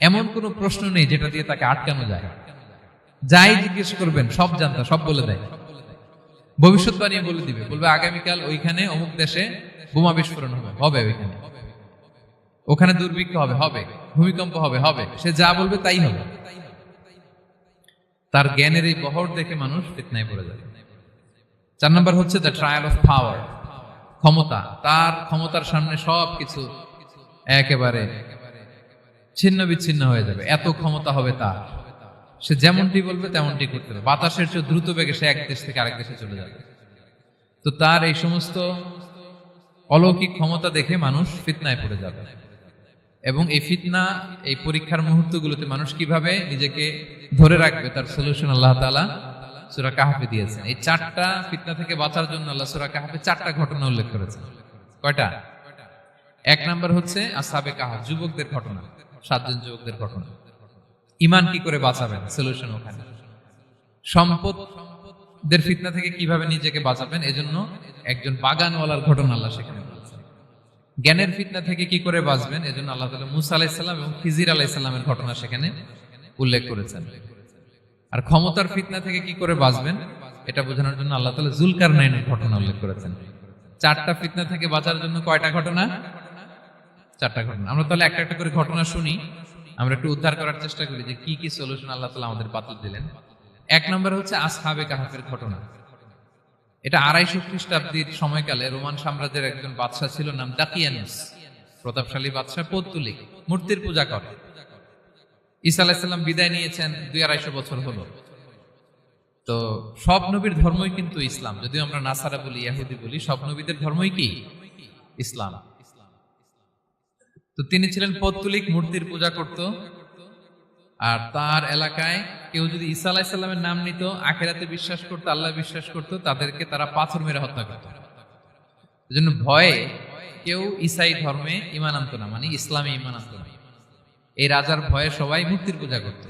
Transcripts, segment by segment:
এমন কোন প্রশ্ন নেই যেটা দিয়ে তাকে আটকানো যায়। যাই জিজ্ঞেস করবেন, সব জানতা, সব বলে দেয়। ভবিষ্যৎবাণী বলে দিবে। বলবে, আগামীকাল ওইখানে অমুক দেশে বোমা বিস্ফোরণ হবে। হবে ওইখানে। ওখানে দুর্ভিক্ষ হবে হবে। ভূমিকম্প হবে হবে। সে যা বলবে তাই হবে। তার জ্ঞানের এই বহর দেখে মানুষ ফিতনায় পড়ে যাবে চার নম্বর হচ্ছে দ্য ট্রায়াল অফ পাওয়ার ক্ষমতা। তার ক্ষমতার সামনে সব কিছু একেবারে ছিন্ন বিচ্ছিন্ন হয়ে যাবে। এত ক্ষমতা হবে তার। সে যেমনটি বলবে, তেমনটি করতে হবে বাতাসের চেয়ে দ্রুত বেগে সে এক দেশ থেকে আরেক দেশে চলে যাবে। তো তার এই সমস্ত অলৌকিক ক্ষমতা দেখে মানুষ ফিতনায় পড়ে যাবে। এবং এই ফিতনা, এই পরীক্ষার মুহূর্তগুলোতে মানুষ কীভাবে নিজেকে ধরে রাখবে, তার সলিউশন আল্লাহ তাআলা সূরা কাহাফে দিয়েছেন। এই চারটা ফিতনা থেকে বাঁচার জন্য আল্লাহ সূরা কাহাফে চারটা ঘটনা উল্লেখ করেছেন। কয়টা? এক নাম্বার হচ্ছে আসাবে কাহাফ, যুবকদের ঘটনা। সাতজন যুবকদের ঘটনা। ইমান কি করে বাঁচাবেন? সলিউশন ওখানে। সম্পদদের ফিতনা থেকে কীভাবে নিজেকে বাঁচাবেন? এজন্য একজন বাগানওয়ালার ঘটনা আল্লাহ সেখানে জ্ঞানের ফিতনা থেকে কি করে বাঁচবেন? এজন্য আল্লাহ তাআলা মুসা আলাইসাল্লাম এবং খিজির আলাইসাল্লামের ঘটনা সেখানে উল্লেখ করেছেন। আর ক্ষমতার ফিতনা থেকে কি করে বাঁচবেন? এটা বোঝানোর জন্য আল্লাহ তাআলা জুলকার নাইনের ঘটনা উল্লেখ করেছেন। চারটা ফিতনা থেকে বাঁচার জন্য কয়টা ঘটনা? চারটা ঘটনা। আমরা তাহলে একটা একটা করে ঘটনা শুনি, আমরা একটু উদ্ধার করার চেষ্টা করি যে কি কি সলিউশন আল্লাহ তাআলা আমাদের পাতল দিলেন। এক নম্বর হচ্ছে আসহাবে কাহাফের ঘটনা। এটা আড়াইশো খ্রিস্টাব্দীর সময়কালে রোমান সাম্রাজ্যের একজন বাদশাহ ছিল নাম দাকিয়ানুস। প্রতাপশালী বাদশাহ পৌত্তলিক, মূর্তির পূজা করে। ঈসা আলাইসাল্লাম বিদায় নিয়েছেন, দুই আড়াইশো বছর হলো। তো সব নবীর ধর্মই কিন্তু ইসলাম। যদিও আমরা নাসারা বলি, ইয়াহুদি বলি, সব নবীদের ধর্মই কি? ইসলাম। তো তিনি ছিলেন পৌত্তলিক মূর্তির পূজা করত। আর তার এলাকায় কেউ যদি ঈসা আলাইসাল্লামের নাম নিত, আখেরাতে বিশ্বাস করতো, আল্লাহ বিশ্বাস করতো, তাদেরকে তারা পাথর মেরে হত্যা করত। এজন্য ভয়ে কেউ ইসাই ধর্মে ইমান আনতো না মানে ইসলামে ইমান আনতো না। এই রাজার ভয়ে সবাই মূর্তির পূজা করত।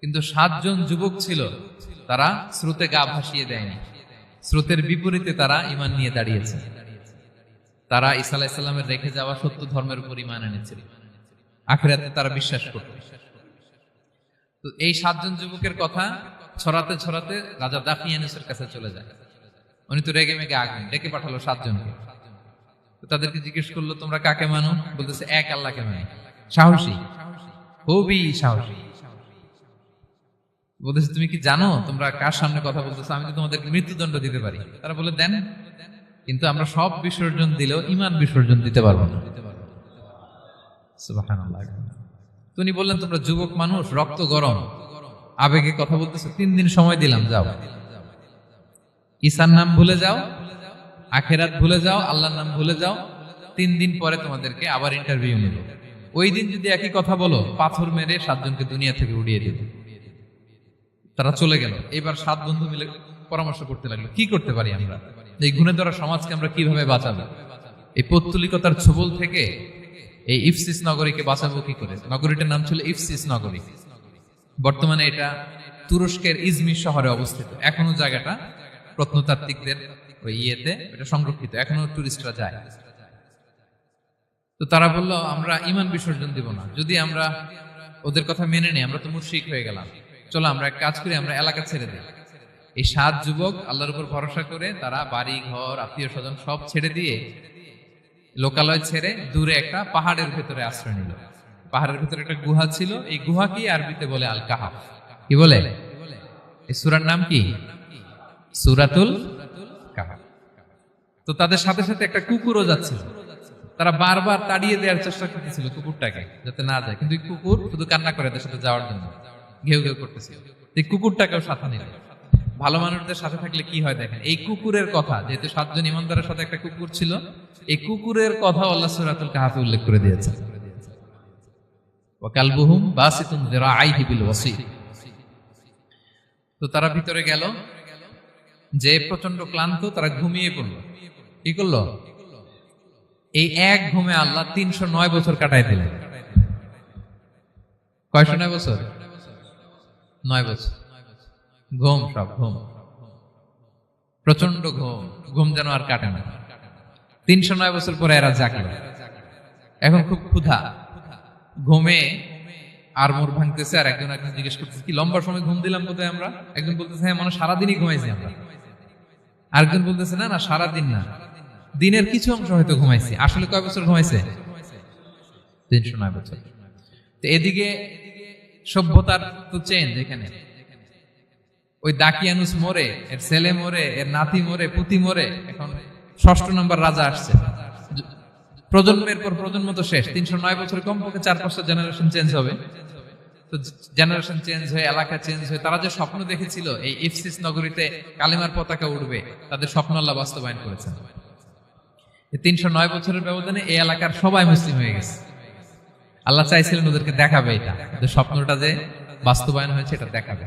কিন্তু সাতজন যুবক ছিল, তারা স্রোতে গা ভাসিয়ে দেয়নি। স্রোতের বিপরীতে তারা ইমান নিয়ে দাঁড়িয়েছে। তারা ঈসা আলাইসাল্লামের রেখে যাওয়া সত্য ধর্মের উপর ইমান এনেছিল আখেরাতে তারা বিশ্বাস করত। তো এই সাতজন যুবকের কথা ছড়াতে ছড়াতে রাজা দাফিয়ানুসের কাছে চলে যায়। উনি তো রেগে মেগে আগুন ডেকে পাঠালো সাতজনকে। তাদেরকে জিজ্ঞেস করল, তোমরা কাকে মানো? বলতেছে, এক আল্লাহকে মানে। সাহসী। খুবই সাহসী। বলতেছে, তুমি কি জানো তোমরা কার সামনে কথা বলতেছো? আমি তো তোমাদেরকে মৃত্যুদণ্ড দিতে পারি। তারা বলে, দেন। কিন্তু আমরা সব বিসর্জন দিলেও ইমান বিসর্জন দিতে পারব না। উনি বললেন, তোমরা যুবক মানুষ, রক্ত গরম। আবেগে কথা বলতেছো। তিন দিন সময় দিলাম, যাও। ঈসার নাম ভুলে যাও, আখেরাত ভুলে যাও, আল্লাহর নাম ভুলে যাও। তিন দিন পরে তোমাদেরকে আবার ইন্টারভিউ নেব। ওই দিন যদি একই কথা বলো, পাথর মেরে সাতজনকে দুনিয়া থেকে উড়িয়ে দেবে। তারা চলে গেল। এবার সাত বন্ধু মিলে পরামর্শ করতে লাগল, কি করতে পারি আমরা? এই গুণে ধরা সমাজকে আমরা কীভাবে বাঁচাবো? এই পৌত্তলিকতার ছবল থেকে এই ইফসিস নগরীকে বাঁচাবো কি করে? নগরীটার নাম ছিল ইফসিস নগরী। বর্তমানে এটা তুরস্কের ইজমির শহরে অবস্থিত। এখনও জায়গাটা প্রত্নতাত্ত্বিকদের ওই ইয়েতে এটা সংরক্ষিত। এখনও টুরিস্টরা যায়। তো তারা বলল, আমরা ইমান বিসর্জন দিব না। যদি আমরা ওদের কথা মেনে নিই, আমরা তো মুশরিক হয়ে গেলাম। চলো আমরা এক কাজ করি, আমরা এলাকা ছেড়ে দিই। এই সাত যুবক আল্লাহর উপর ভরসা করে তারা বাড়ি, ঘর আত্মীয় স্বজন সব ছেড়ে দিয়ে লোকালয় ছেড়ে দূরে একটা পাহাড়ের ভেতরে আশ্রয় নিল। পাহাড়ের ভেতরে একটা গুহা ছিল। এই গুহাকে আরবিতে বলে আল কাহাফ কি বলে? এই সুরার নাম কি? সুরাতুল কাহাফ। তো তাদের সাথে সাথে একটা কুকুরও যাচ্ছিল। তারা বারবার তাড়িয়ে দেওয়ার চেষ্টা করতেছিল কুকুরটাকে, যাতে না যায়। কিন্তু কুকুর শুধু কান্না করে এদের সাথে যাওয়ার জন্য। ঘেউ ঘেউ করতেছিল। এই কুকুরটাকেও সাথে নিল। ভালো মানুষদের সাথে থাকলে কি হয় দেখেন? এই কুকুরের কথা, যেহেতু সাতজন ইমানদারের সাথে একটা কুকুর ছিল, এই কুকুরের কথা আল্লাহ সুরাতুল কাহাফে উল্লেখ করে দিয়েছে। ওয়াকালবুহুম বাসিতুন যিরাআইহি বিল ওয়াসি তো তারা ভিতরে গেল, যে প্রচণ্ড ক্লান্ত, তারা ঘুমিয়ে পড়ল। কি করল? এই এক ঘুমে আল্লাহ তিনশো নয় বছর কাটাই দিলেন। কয়শো নয় বছর? নয় বছর। ঘুম সব, ঘুম। প্রচণ্ড ঘুম ঘুম যেন আর কাটে না। তিনশো নয় বছর পরে এরা জাগলো। এখন খুব ক্ষুধা। ঘুমে আর মোর ভাঙতেছে আর একজন একজন জিজ্ঞেস করতেছে, কি লম্বা সময় ঘুম দিলাম কোথায় আমরা? একজন বলতেছে হ্যাঁ মানে সারাদিনই ঘুমাইছি আমরা। আরেকজন বলতেছে, না না, সারাদিন না। দিনের কিছু অংশ হয়তো ঘুমাইছি। আসলে কয় বছর ঘুমাইছে? তিনশো নয় বছর। তো এদিকে সভ্যতার তো চেঞ্জ এখানে। ওই দাকিয়ানুস মোরে, এর ছেলে মোরে, এর নাতি মোরে, পুতি মোরে, এখন ষষ্ঠ নম্বর রাজা আসছে। প্রজন্মের পর প্রজন্ম তো শেষ, তিনশো নয় বছর কমপক্ষে চার পাঁচটা জেনারেশন চেঞ্জ হবে। তো জেনারেশন চেঞ্জ হয়ে, এলাকা চেঞ্জ হয়ে, তারা যে স্বপ্ন দেখেছিল, এই ইফসিস নগরীতে কালিমার পতাকা উঠবে তাদের স্বপ্ন আল্লাহ বাস্তবায়ন করেছেন। তিনশো নয় বছরের ব্যবধানে এই এলাকার সবাই মুসলিম হয়ে গেছে। আল্লাহ চাইছিলেন ওদেরকে দেখাবে এটা স্বপ্নটা যে বাস্তবায়ন হয়েছে, এটা দেখাবে।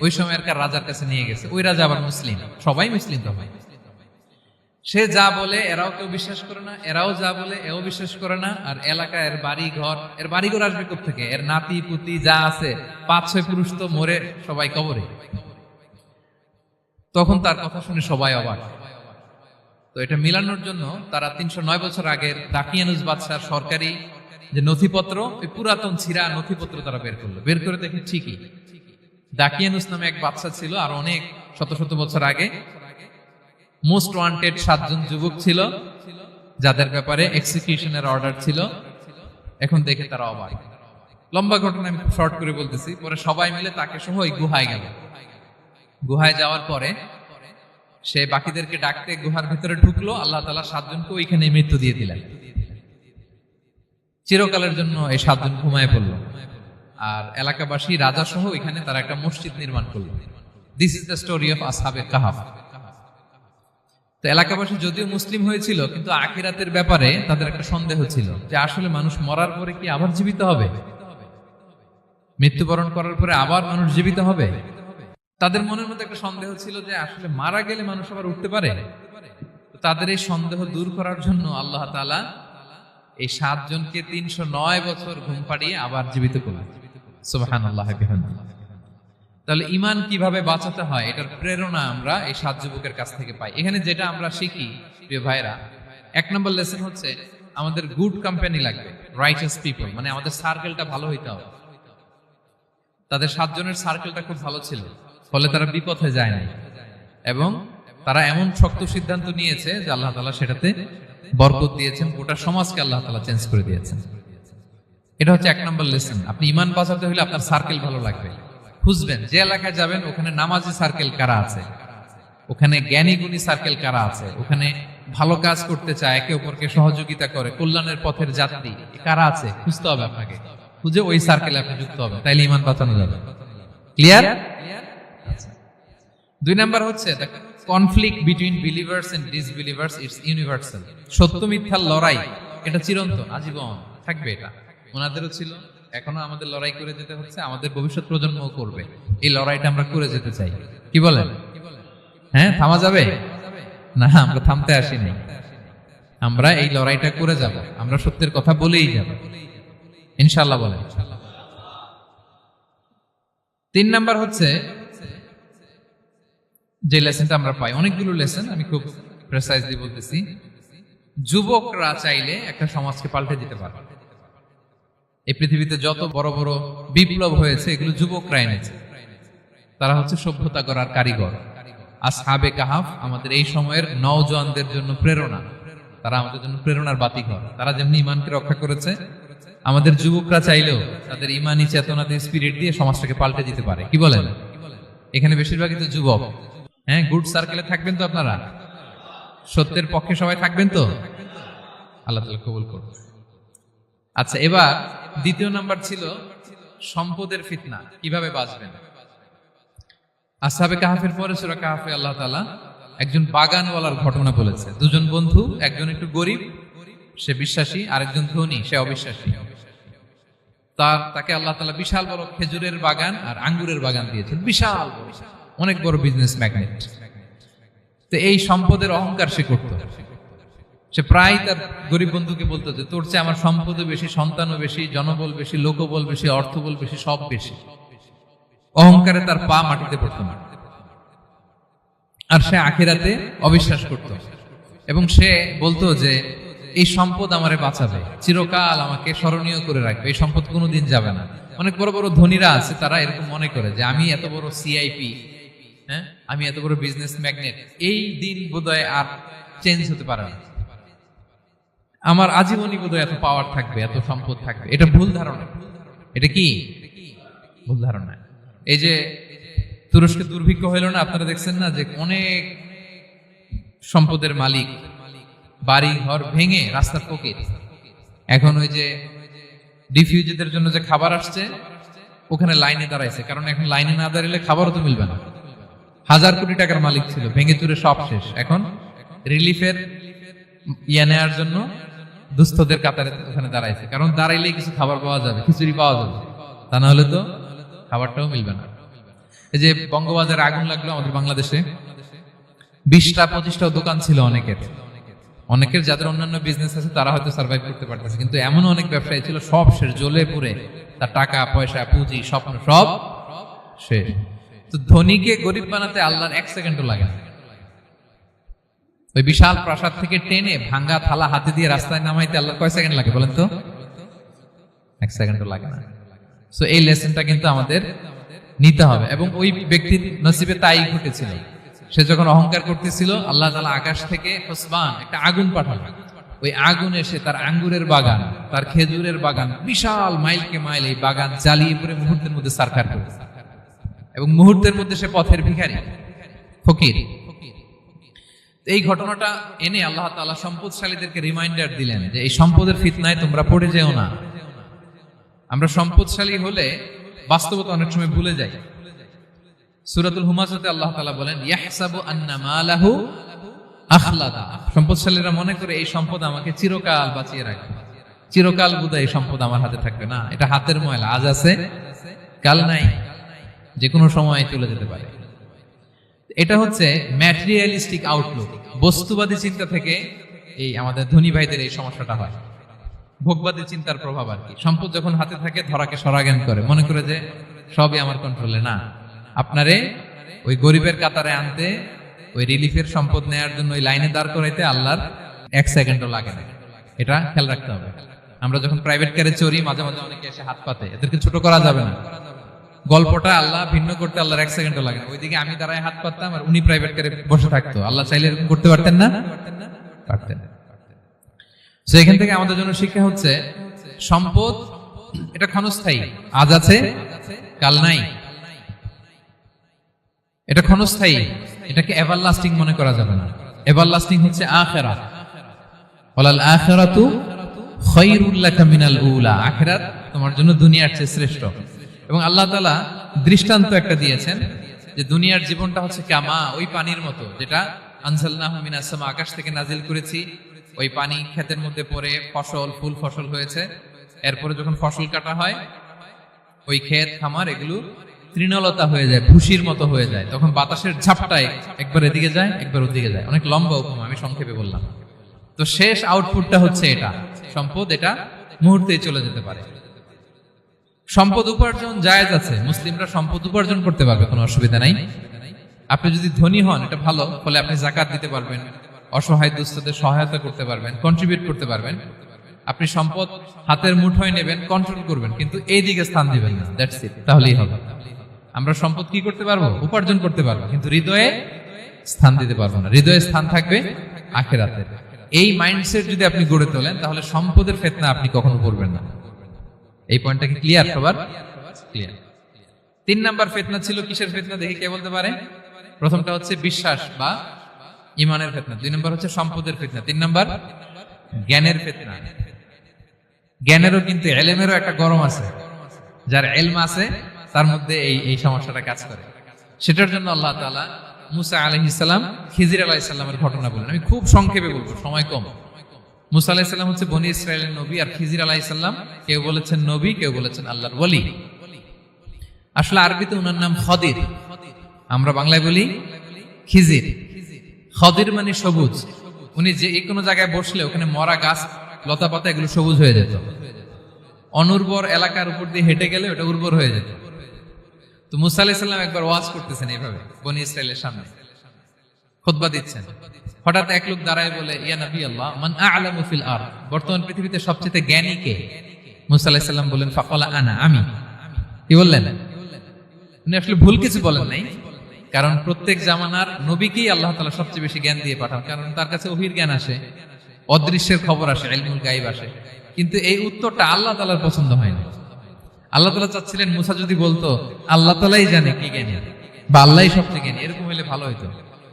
ওই সময়কার রাজার কাছে নিয়ে গেছে। ওই রাজা আবার মুসলিম। সবাই মুসলিম তো হয় সে যা বলে, এরাও কেউ বিশ্বাস করে না, এরাও যা বলে, এও বিশ্বাস করে না। আর এলাকা, এর বাড়ি ঘর এর বাড়ি ঘর আসবে থেকে এর নাতি, পুতি যা আছে, পাঁচ, ছয় পুরুষ তো মরে সবাই কবরে। তখন তার কথা শুনে সবাই অবাক। তো এটা মিলানোর জন্য তারা তিনশো নয় বছর আগের দাকিয়ানুস বাদশার সরকারি যে নথিপত্র, ওই পুরাতন ছিঁড়া নথিপত্র তারা বের করল। বের করে দেখে ঠিকই দাকিয়ানুস নামে এক বাচ্চা ছিল, আর অনেক শত শত বছর আগে মোস্ট ওয়ান্টেড সাতজন যুবক ছিল, যাদের ব্যাপারে এক্সিকিউশনের অর্ডার ছিল। এখন দেখে তারা অবাক। লম্বা ঘটনা আমি শর্ট করে বলতেছি, পরে সবাই মিলে তাকে সহ ওই গুহায় গেল। গুহায় যাওয়ার পরে সে বাকিদেরকে ডাকতে গুহার ভিতরে ঢুকলো, আল্লাহ তালা সাতজনকে ওইখানে মৃত্যু দিয়ে দিলেন। চিরকালের জন্য এই সাতজন ঘুমায় পড়ল। আর এলাকাবাসী রাজা সহ এখানে তারা একটা মসজিদ নির্মাণ করল। This is the story of আসহাবে কাহাফ তো এলাকাবাসী যদিও মুসলিম হয়েছিল, কিন্তু আখিরাতের ব্যাপারে তাদের একটা সন্দেহ ছিল যে আসলে মানুষ মরার পরে কি আবার জীবিত হবে? মৃত্যুবরণ করার পরে আবার মানুষ জীবিত হবে? তাদের মনের মধ্যে একটা সন্দেহ ছিল যে আসলে মারা গেলে মানুষ আবার উঠতে পারে। তাদের এই সন্দেহ দূর করার জন্য আল্লাহ তালা এই সাতজনকে তিনশো নয় বছর ঘুম পাড়িয়ে আবার জীবিত করলেন। সুবাহান আল্লাহ তাহলে ইমান কীভাবে বাঁচাতে হয় এটার প্রেরণা আমরা এই সাত যুবকের কাছ থেকে পাই। এখানে যেটা আমরা শিখি প্রিয় ভাইরা এক নম্বর লেসন হচ্ছে আমাদের গুড কোম্পানি লাগবে রাইটাস পিপল মানে আমাদের সার্কেলটা ভালো হইতে হবে। তাদের সাতজনের সার্কেলটা খুব ভালো ছিল ফলে তারা বিপথে যায় নাই। এবং তারা এমন শক্ত সিদ্ধান্ত নিয়েছে যে আল্লাহ তালা সেটাতে বরকত দিয়েছেন গোটা সমাজকে আল্লাহ তালা চেঞ্জ করে দিয়েছেন। এটা হচ্ছে এক নম্বর লেসন আপনি ইমান বাঁচাতে হলে আপনার সার্কেল ভালো লাগবে। খুঁজবেন, যে এলাকায় যাবেন, ওখানে নামাজি সার্কেল কারা আছে? ওখানে জ্ঞানী গুণী সার্কেল কারা আছে? ওখানে ভালো কাজ করতে চায়, একে অপরকে সহযোগিতা করে, কল্যাণের পথের যাত্রী কারা আছে? খুঁজতে হবে আপনাকে। খুঁজে ওই সার্কেলে আপনি যুক্ত হবে তাইলে ইমান বাঁচানো যাবে। ক্লিয়ার দুই নাম্বার হচ্ছে conflict between believers and disbelievers it's universal সত্য মিথ্যার লড়াই, এটা চিরন্তন, আজীবন থাকবে এটা। ওনাদেরও ছিল। এখনও আমাদের লড়াই করে যেতে হচ্ছে। আমাদের ভবিষ্যৎ প্রজন্মও করবে। এই লড়াইটা আমরা করে যেতে চাই। কি বলেন? হ্যাঁ থামা যাবে? না, আমরা থামতে আসিনি। আমরা এই লড়াইটা করে যাব। আমরা সত্যের কথা বলেই যাব। ইনশাল্লাহ বলেন। তিন নাম্বার হচ্ছে, যে লেসনটা আমরা পাই। অনেকগুলো লেসন আমি খুব প্রেসাইজলি বলতেছি। যুবকরা চাইলে একটা সমাজকে পাল্টে দিতে পারে। এই পৃথিবীতে যত বড় বড় বিপ্লব হয়েছে, এগুলো যুবকরা এনেছে। তারা হচ্ছে সভ্যতা করার কারিগর। আসহাবে কাহাফ আমাদের এই সময়ের নওজোয়ানদের জন্য প্রেরণা। তারা আমাদের জন্য প্রেরণার বাতিঘর। তারা যেমনি ইমানকে রক্ষা করেছে, আমাদের যুবকরা চাইলেও তাদের ইমানি চেতনাতে স্পিরিট দিয়ে সমাজটাকে পাল্টে দিতে পারে। কি বলেন? এখানে বেশিরভাগই তো যুবক। হ্যাঁ গুড সার্কেলে থাকবেন তো আপনারা? সত্যের পক্ষে সবাই থাকবেন তো? আল্লাহ তালা কবুল করুন আচ্ছা এবার দ্বিতীয় নাম্বার ছিল সম্পদের ফিতনা, কীভাবে বাঁচবেন? আসাবে কাহাফের পরে সুরা কাহাফে আল্লাহ তালা একজন বাগানওয়ালার ঘটনা বলেছে। দুজন বন্ধু, একজন একটু গরিব, সে বিশ্বাসী, আরেকজন ধনী, সে অবিশ্বাসী। তার, তাকে আল্লাহ তালা বিশাল বড় খেজুরের বাগান আর আঙ্গুরের বাগান দিয়েছেন। বিশাল অনেক বড় বিজনেস ম্যাগনেট তো এই সম্পদের অহংকার সে করত। সে প্রায় তার গরিব বন্ধুকে বলতো যে, তোর চেয়ে আমার সম্পদও বেশি, সন্তানও বেশি, জনবল বেশি, লোকবল বেশি, অর্থবল বেশি, সব বেশি। অহংকারে তার পা মাটিতে পড়তো না। আর সে আখিরাতে অবিশ্বাস করত। এবং সে বলতো যে, এই সম্পদ আমারে বাঁচাবে, চিরকাল আমাকে স্মরণীয় করে রাখবে, এই সম্পদ কোনোদিন যাবে না। অনেক বড় বড় ধনীরা আছে, তারা এরকম মনে করে যে, আমি এত বড় সিআইপি হ্যাঁ? আমি এত বড় বিজনেস ম্যাগনেট এই দিন বোধহয় আর চেঞ্জ হতে পারে না। আমার আজীবনই বোধহয় এত পাওয়ার থাকবে, এত সম্পদ থাকবে। এটা ভুল ধারণা। এটা কি? ভুল ধারণা। এই যে তুরস্কে দুর্ভিক্ষ হইল না, আপনারা দেখছেন না যে অনেক সম্পদের মালিক বাড়ি ঘর ভেঙে রাস্তার পকেট এখন ওই যে ডিফিউজিদের জন্য যে খাবার আসছে, ওখানে লাইনে দাঁড়াইছে। কারণ এখন লাইনে না দাঁড়ালে খাবারও তো মিলবে না। হাজার কোটি টাকার মালিক ছিল, ভেঙে চুরে সব শেষ। এখন রিলিফের ইয়া নেওয়ার জন্য দুস্থদের কাতারে ওখানে দাঁড়াইছে। কারণ দাঁড়াইলেই কিছু খাবার পাওয়া যাবে, খিচুড়ি পাওয়া যাবে। তা না হলে তো খাবারটাও মিলবে না। এই যে বঙ্গবাজারে আগুন লাগল আমাদের বাংলাদেশে। বিশটা পঁচিশটাও দোকান ছিল অনেকের। অনেকের যাদের অন্যান্য বিজনেস আছে, তারা হয়তো সার্ভাইভ করতে পারতেছে। কিন্তু এমন অনেক ব্যবসায়ী ছিল, সব শেষ, জ্বলে পুড়ে। তার টাকা, পয়সা, পুঁজি, স্বপ্ন সব শেষ। তো ধনীকে গরিব বানাতে আল্লাহর এক সেকেন্ডও লাগে না। ওই বিশাল প্রাসাদ থেকে টেনে ভাঙ্গা থালা হাতে দিয়ে রাস্তায় নামাইতে আল্লাহ কয় সেকেন্ড লাগে বলেন তো? এক সেকেন্ডও লাগে না। সো এই লেসনটা কিন্তু আমাদের নিতে হবে। এবং ওই ব্যক্তির নসিবে তাই ঘটেছিল। সে যখন অহংকার করতেছিল, আল্লাহ তালা আকাশ থেকে হোসবান, একটা আগুন পাঠালো। ওই আগুন এসে তার আঙ্গুরের বাগান, তার খেজুরের বাগান, বিশাল মাইলকে মাইল এই বাগান জ্বালিয়ে পরে মুহূর্তের মধ্যে সারকার করে। এবং মুহূর্তের মধ্যে সে পথের ভিখারি, ফকির। এই ঘটনাটা এনে আল্লাহ তালা সম্পদশালীদেরকে রিমাইন্ডার দিলেন যে এই সম্পদের ফিতনায় তোমরা পড়ে যেও না। আমরা সম্পদশালী হলে বাস্তবতা অনেক সময় ভুলে যাই। সুরাতুল হুমাজাতে আল্লাহ তালা বলেন, ইয়াহসাবু আন্না মালাহু আখলাদা। সম্পদশালীরা মনে করে এই সম্পদ আমাকে চিরকাল বাঁচিয়ে রাখবে। চিরকাল বোধহয় এই সম্পদ আমার হাতে থাকবে না। এটা হাতের ময়লা, আজ আছে, কাল নাই যে কোনো সময় চলে যেতে পারে। এটা হচ্ছে ম্যাটেরিয়ালিস্টিক আউটলুক বস্তুবাদী চিন্তা থেকে এই আমাদের ধনী ভাইদের এই সমস্যাটা হয়। ভোগবাদী চিন্তার প্রভাব আর কি। সম্পদ যখন হাতে থাকে, ধরাকে সরাজ্ঞান করে। মনে করে যে সবই আমার কন্ট্রোলে না, আপনারে ওই গরিবের কাতারে আনতে, ওই রিলিফের সম্পদ নেয়ার জন্য ওই লাইনে দাঁড় করাইতে আল্লাহর এক সেকেন্ডও লাগে না। এটা খেয়াল রাখতে হবে। আমরা যখন প্রাইভেট কারে চড়ি, মাঝে মাঝে অনেকে এসে হাত পাতে। এদেরকে ছোট করা যাবে না। গল্পটা আল্লাহ ভিন্ন করতে আল্লাহর এক সেকেন্ডও লাগে না। ওইদিকে আমি দাঁড়ায় হাত পাততাম আর উনি প্রাইভেট কারে বসে থাকতো। আল্লাহ চাইলে এরকম করতে পারতেন না? পারতেন। তো এখান থেকে আমাদের জন্য শিক্ষা হচ্ছে, সম্পদ, এটা ক্ষণস্থায়ী। আজ আছে, কাল নাই। এটা ক্ষণস্থায়ী। এটাকে এভার লাস্টিং মনে করা যাবে না। এভার লাস্টিং হচ্ছে আখেরা ওলাল আখেরাতু খৈরুল লাকা মিনাল উলা। আখেরাত তোমার জন্য দুনিয়ার চেয়ে শ্রেষ্ঠ। এবং আল্লাহ তালা দৃষ্টান্ত একটা দিয়েছেন যে দুনিয়ার জীবনটা হচ্ছে কামা ওই পানির মতো, যেটা আনসাল্লাহ মিনাসমা আকাশ থেকে নাজিল করেছি। ওই পানি ক্ষেতের মধ্যে পড়ে ফসল, ফুল ফসল হয়েছে। এরপরে যখন ফসল কাটা হয়, ওই ক্ষেত, খামার, এগুলো তৃণলতা হয়ে যায়, ভুসির মতো হয়ে যায়। তখন বাতাসের ঝাপটায় একবার এদিকে যায়, একবার ওদিকে যায়। অনেক লম্বা উপমা, আমি সংক্ষেপে বললাম। তো শেষ আউটপুটটা হচ্ছে এটা। সম্পদ এটা মুহূর্তেই চলে যেতে পারে। সম্পদ উপার্জন জায়েজ আছে, মুসলিমরা সম্পদ উপার্জন করতে পারবে, কোনো অসুবিধা নাই। আপনি যদি ধনী হন, এটা ভালো, ফলে আপনি জাকাত দিতে পারবেন, অসহায় দুস্থদের সহায়তা করতে পারবেন কন্ট্রিবিউট করতে পারবেন। আপনি সম্পদ হাতের মুঠোয় নেবেন কন্ট্রোল করবেন, কিন্তু এই দিকে স্থান দিবেন না দ্যাটস ইট তাহলেই হবে। আমরা সম্পদ কি করতে পারব? উপার্জন করতে পারব, কিন্তু হৃদয়ে স্থান দিতে পারব না। হৃদয়ে স্থান থাকবে আখেরাতের। এই মাইন্ডসেট যদি আপনি গড়ে তোলেন, তাহলে সম্পদের ফেতনা আপনি কখনো করবেন না। এই পয়েন্টটা কি ক্লিয়ার সবার? ক্লিয়ার তিন নাম্বার ফেতনা ছিল কিসের ফেতনা দেখে কে বলতে পারে? প্রথমটা হচ্ছে বিশ্বাস বা ইমানের ফেতনা। দুই নম্বর হচ্ছে সম্পদের ফেতনা। তিন নাম্বার, জ্ঞানের ফেতনা। জ্ঞানেরও কিন্তু এলেমেরও একটা গরম আছে। যার এলম আছে, তার মধ্যে এই এই সমস্যাটা কাজ করে। সেটার জন্য আল্লাহ তাআলা মুসা আলহিসাল্লাম খিজির আলাহিসাল্লামের ঘটনা বলেন। আমি খুব সংক্ষেপে বলব, সময় কম। মুসা আলাহিসাল্লাম হচ্ছে বনি ইসরায়েলের নবী আর খিজির আলাহিসাল্লাম কেউ বলেছেন নবী, কেউ বলেছেন আল্লাহর বলি আসলে আরবিতে ওনার নাম খদির। আমরা বাংলায় বলি খিজির। খদির মানে সবুজ। উনি যে কোনো জায়গায় বসলে ওখানে মরা গাছ, লতা পাতা এগুলো সবুজ হয়ে যেত। অনুর্বর এলাকার উপর দিয়ে হেঁটে গেলে ওটা উর্বর হয়ে যেত। তো মুসা আলাহিসাল্লাম একবার ওয়াজ করতেছেন এইভাবে, বনি ইসরায়েলের সামনে। খুতবা দিচ্ছেন। হঠাৎ এক লোক দাঁড়ায় বলে, ইয়া নবী আল্লাহ মান আ'লামু ফিল আরদ? বর্তমান পৃথিবীতে সবচেয়ে জ্ঞানী কে? মুসা আলাইহিস সালাম বললেন, ফাকালা আনা, আমি। কি বললেন? উনি আসলে ভুল কিছু বলেন নাই, কারণ প্রত্যেক জামানার নবীকেই আল্লাহ তাআলা সবচেয়ে বেশি জ্ঞান দিয়ে পাঠান, কারণ তার কাছে ওহির জ্ঞান আসে, অদৃশ্যের খবর আসে, ইলমুল গাইব আসে। কিন্তু এই উত্তরটা আল্লাহ তাআলার পছন্দ হয়নি আল্লাহ তাআলা চাচ্ছিলেন মুসা যদি বলতো, আল্লাহ তাআলাই জানে কি জ্ঞানী, বা আল্লাহই সবচেয়ে জ্ঞানী, এরকম হলে ভালো হতো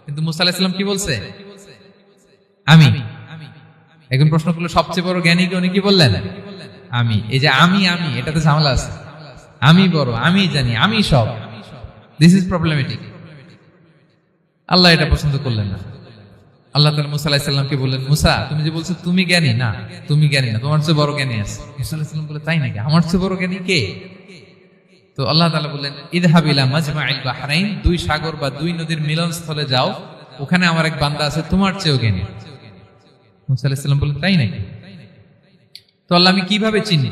কিন্তু মুসা আলাইহিস সালাম কি বলছে? আমি। এখন প্রশ্ন করল, সবচেয়ে বড় জ্ঞানী কে? উনি কি বললেন? আমি। এই যে আমি আমি, এটাতে ঝামেলা আছে। আমি বড়, আমি জানি, আমি সব। দিস ইজ প্রবলেমেটিক আল্লাহ এটা পছন্দ করলেন না। আল্লাহ তালা মুসা আলাহিসাল্লামকে বললেন, মুসা, তুমি যে বলছো তুমি জ্ঞানী, না, তুমি জ্ঞানী না, তোমার চেয়ে বড় জ্ঞানী আছে। মুসা আলাহিসাল্লাম বলে, তাই নাকি? আমার চেয়ে বড় জ্ঞানী কে? তো আল্লাহ তালা বললেন ইদহাবিলা মাজমাইল বাহরাইন, দুই সাগর বা দুই নদীর মিলনস্থলে যাও, ওখানে আমার এক বান্দা আছে, তোমার চেয়েও জ্ঞানী। মুসা আলাহিসাল্লাম বললেন, তাই নাকি? তো আল্লাহ আমি কীভাবে চিনি?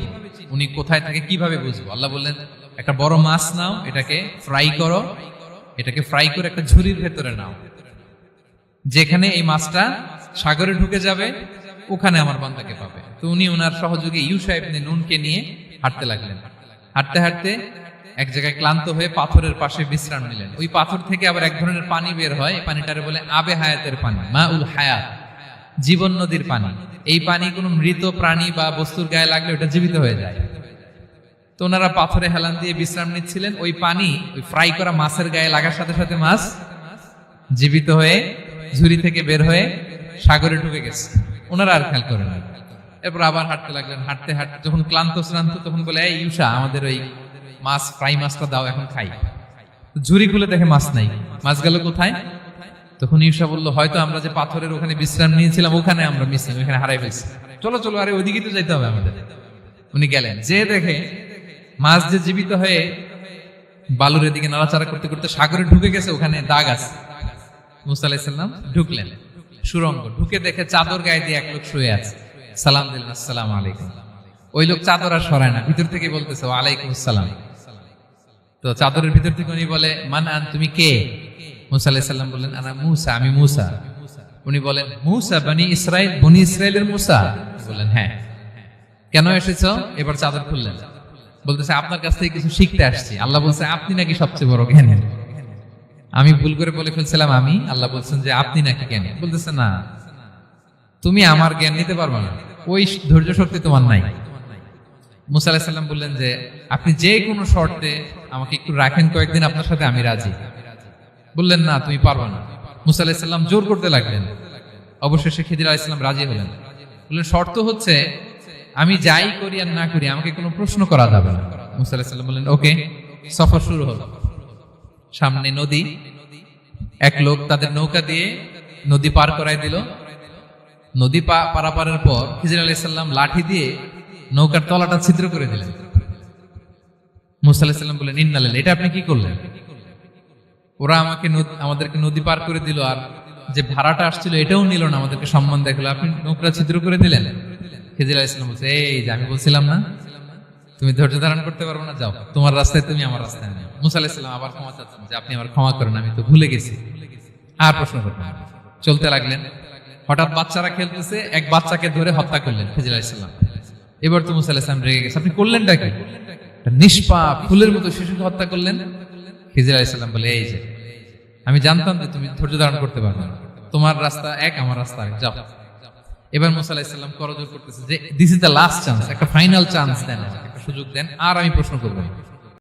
উনি কোথায় থাকে কীভাবে বুঝব? আল্লাহ বললেন, একটা বড় মাছ নাও, এটাকে ফ্রাই করো, এটাকে ফ্রাই করে একটা ঝুড়ির ভেতরে নাও। যেখানে এই মাছটা সাগরে ঢুকে যাবে, ওখানে আমার বান্দাকে পাবে। তো উনি ওনার সহযোগী ইউসা ইবনে নুনকে নিয়ে হাঁটতে লাগলেন। হাঁটতে হাঁটতে এক জায়গায় ক্লান্ত হয়ে পাথরের পাশে বিশ্রাম নিলেন। ওই পাথর থেকে আবার এক ধরনের পানি বের হয়। পানিটারে বলে আবে হায়াতের পানি, মা উল হায়াত। জীবন নদীর পানি। এই পানি কোনো মৃত প্রাণী বা বস্তুর গায়ে লাগলে ওটা জীবিত হয়ে যায়। তো ওনারা পাথরে হেলান দিয়ে বিশ্রাম নিচ্ছিলেন। ওই পানি ওই ফ্রাই করা মাছের গায়ে লাগার সাথে সাথে মাছ জীবিত হয়ে, ঝুড়ি থেকে বের হয়ে সাগরে ঢুকে গেছে। ওনারা আর খেয়াল করেন। এরপর আবার হাঁটতে লাগলেন। হাঁটতে হাঁটতে যখন ক্লান্ত শ্রান্ত তখন বলে, এই ইউসা আমাদের ওই মাছ, ফ্রাই মাছটা দাও, এখন খাই। ঝুড়ি খুলে দেখে মাছ নাই। মাছ গেল কোথায়? তখন ইউসা বলল, হয়তো আমরা যে পাথরের ওখানে বিশ্রাম নিয়েছিলাম, ওখানে আমরা মিসিং ওখানে হারাই ফেলছি। চলো চলো, আরে ওইদিকে তো যাইতে হবে আমাদের। উনি গেলেন। যে দেখে মাছ যে জীবিত হয়ে বালুর এদিকে নাড়াচাড়া করতে করতে সাগরে ঢুকে গেছে, ওখানে দাগ আছে। মুসা আলাইসাল্লাম ঢুকলেন, সুরঙ্গ ঢুকে দেখে চাদর গায়ে দিয়ে এক লোক শুয়ে আছে। সালাম দিলেন, আসসালাম আলাইকুম। ওই লোক চাদর আর সরায় না, ভিতর থেকে বলতেছে আলাইকুম আসসালাম। তো চাদরের ভিতর থেকে উনি বলে, মানান, তুমি কে? মুসা বললেন, আনা মুসা, আমি মুসা। উনি বলেন, মুসা, বানি ইসরায়েল বনি ইসরায়েলের মুসা? বললেন হ্যাঁ। কেন এসেছ? এবার চাদর খুললেন। বলতেছে, আপনার কাছ থেকে কিছু শিখতে আসছি। আল্লাহ বলছে, আপনি নাকি সবচেয়ে বড় জ্ঞানী? আমি ভুল করে বলে ফেলছিলাম, আমি। আল্লাহ বলছেন যে, আপনি নাকি জ্ঞানী? বলতেছে, না। তুমি আমার জ্ঞান নিতে পারবে না। ওই ধৈর্য শক্তি তোমার নাই। মুসা আলাহিসাল্লাম বললেন যে, আপনি যে কোনো শর্তে আমাকে একটু রাখেন, কয়েকদিন আপনার সাথে আমি রাজি। বললেন, না, তুমি পারবে না। মুসা আলাহিসাল্লাম জোর করতে লাগলেন। অবশেষে খিদির আলাইসাল্লাম রাজি হলেন। বললেন, শর্ত হচ্ছে আমি যাই করি আর না করি, আমাকে কোনো প্রশ্ন করা যাবে না। মুসা আলাহিসাল্লাম বললেন, ওকে, সফর শুরু হলো। সামনে নদী, এক লোক তাদের নৌকা দিয়ে নদী পার করাই দিল। নদী পারাপারের পর খিজির আলাইসাল্লাম লাঠি দিয়ে নৌকার তলাটা ছিদ্র করে দিলেন। মুসা আলাহিসাল্লাম বললেন ইন্নালেন এটা আপনি কি করলেন? ওরা আমাকে আমাদেরকে নদী পার করে দিল আর যে ভাড়াটা আসছিল এটাও নিল না, আমাদেরকে সম্মান দেখাল। আপনি নৌকা ছিদ্র করে দিলেন। খিজির আলাইসাল্লাম বলছে, এই যে আমি বলছিলাম না, তুমি ধৈর্য ধারণ করতে পারব না, যাও। তোমার রাস্তায় তুমি, আমার রাস্তায় নেই মুসা আলাহিসাল্লাম আবার ক্ষমা চাচ্ছেন যে আপনি আমার ক্ষমা করেন, আমি তো ভুলে গেছি। আর প্রশ্ন করবেন চলতে লাগলেন। হঠাৎ বাচ্চারা খেলতেছে, এক বাচ্চাকে ধরে হত্যা করলেন খিজির আলাইসাল্লাম এবার তো মুসা আলাহিসাল্লাম রেগে গেছে। আপনি করলেনটা কি? নিষ্পাপ ফুলের মতো শিশুকে হত্যা করলেন। খিজির আলাইসাল্লাম বলে, এই যে, আমি জানতাম যে তুমি ধৈর্য ধারণ করতে পারবে না তোমার রাস্তা এক, আমার রাস্তা এক যাও এবার মুসা আলাইসাল্লাম করজোর করতেছে যে this is the last chance একটা ফাইনাল চান্স দেন একটা সুযোগ দেন, আর আমি প্রশ্ন করব।